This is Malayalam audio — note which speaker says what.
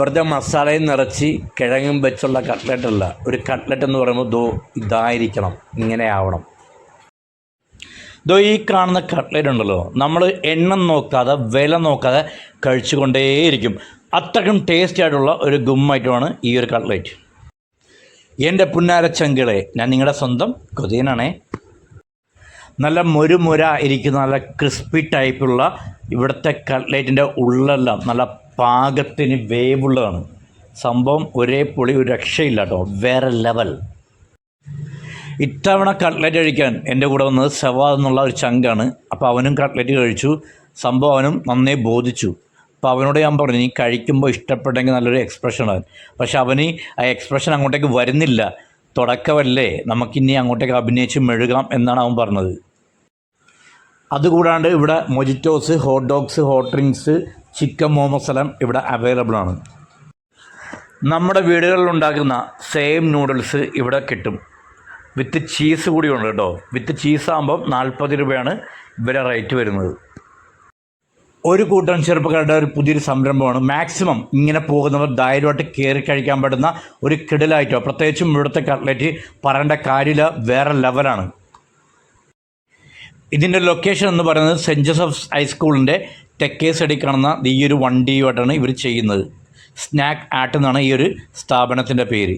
Speaker 1: വെറുതെ മസാലയും നിറച്ച് കിഴങ്ങും വെച്ചുള്ള കട്ട്ലറ്റ് അല്ല. ഒരു കട്ട്ലറ്റ് എന്ന് പറയുമ്പോൾ ദോ ഇതായിരിക്കണം ഇങ്ങനെ ആവണം. ദോ ഈ കാണുന്ന കട്ട്ലറ്റ് ഉണ്ടല്ലോ നമ്മൾ എണ്ണം നോക്കാതെ വില നോക്കാതെ കഴിച്ചുകൊണ്ടേയിരിക്കും. അത്രയ്ക്കും ടേസ്റ്റി ആയിട്ടുള്ള ഒരു ഗുമ്മായിട്ടുമാണ് ഈ ഒരു കട്ട്ലറ്റ് എന്റെ പുന്നാരച്ചങ്കിളെ ഞാൻ നിങ്ങളുടെ സ്വന്തം കൊതിയനാണേ. നല്ല മുരുമുര ഇരിക്കുന്ന നല്ല ക്രിസ്പി ടൈപ്പുള്ള ഇവിടുത്തെ കട്ട്ലേറ്റിന്റെ ഉള്ളെല്ലാം നല്ല പാകത്തിന് വേവുള്ളതാണ്. സംഭവം ഒരേ പൊളി ഒരു രക്ഷയില്ല കേട്ടോ. വേറെ ലെവൽ ഇത്തവണ കട്ട്ലറ്റ് കഴിക്കാൻ എന്റെ കൂടെ വന്നത് സെവാദ് എന്നുള്ള ഒരു ചങ്കാണ്. അപ്പോൾ അവനും കട്ട്ലറ്റ് കഴിച്ചു. സംഭവം അവനും നന്നേ ബോധിച്ചു. അപ്പോൾ അവനോട് ഞാൻ പറഞ്ഞു നീ കഴിക്കുമ്പോൾ ഇഷ്ടപ്പെട്ടെങ്കിൽ നല്ലൊരു എക്സ്പ്രഷനാണ് പക്ഷെ അവന് ആ എക്സ്പ്രഷൻ അങ്ങോട്ടേക്ക് വരുന്നില്ല. തുടക്കമല്ലേ നമുക്കിനി അങ്ങോട്ടേക്ക് അഭിനയിച്ച് മെഴുകാം എന്നാണ് അവൻ പറഞ്ഞത്. അതുകൂടാണ്ട് ഇവിടെ mojitos hot dogs hot drinks chicken എല്ലാം ഇവിടെ അവൈലബിൾ ആണ്. നമ്മുടെ വീടുകളിൽ ഉണ്ടാക്കുന്ന സെയിം നൂഡിൽസ് ഇവിടെ കിട്ടും. വിത്ത് ചീസ് കൂടി ഉണ്ട് കേട്ടോ. വിത്ത് ചീസ് ആകുമ്പം നാൽപ്പത് രൂപയാണ് ഇവരെ റേറ്റ് വരുന്നത്. ഒരു കൂട്ടം ചെറുപ്പക്കാരുടെ ഒരു പുതിയൊരു സംരംഭമാണ്. മാക്സിമം ഇങ്ങനെ പോകുന്നവർ ധൈര്യമായിട്ട് കയറി കഴിക്കാൻ പറ്റുന്ന ഒരു കിടലായിട്ടോ പ്രത്യേകിച്ചും ഇവിടുത്തെ കട്ട്ലറ്റ് പറയേണ്ട കാര്യമില്ല വേറെ ലെവലാണ് ഇതിന്റെ ലൊക്കേഷൻ എന്ന് പറയുന്നത് സെന്റ് ജോസഫ്സ് ഹൈസ്കൂളിന്റെ തെക്കേ സൈഡിൽ കാണുന്ന ഈ ഒരു വണ്ടിയുമായിട്ടാണ് ഇവർ ചെയ്യുന്നത്. സ്നാക്ക് ആർട്ട് എന്നാണ് ഈ ഒരു സ്ഥാപനത്തിന്റെ പേര്.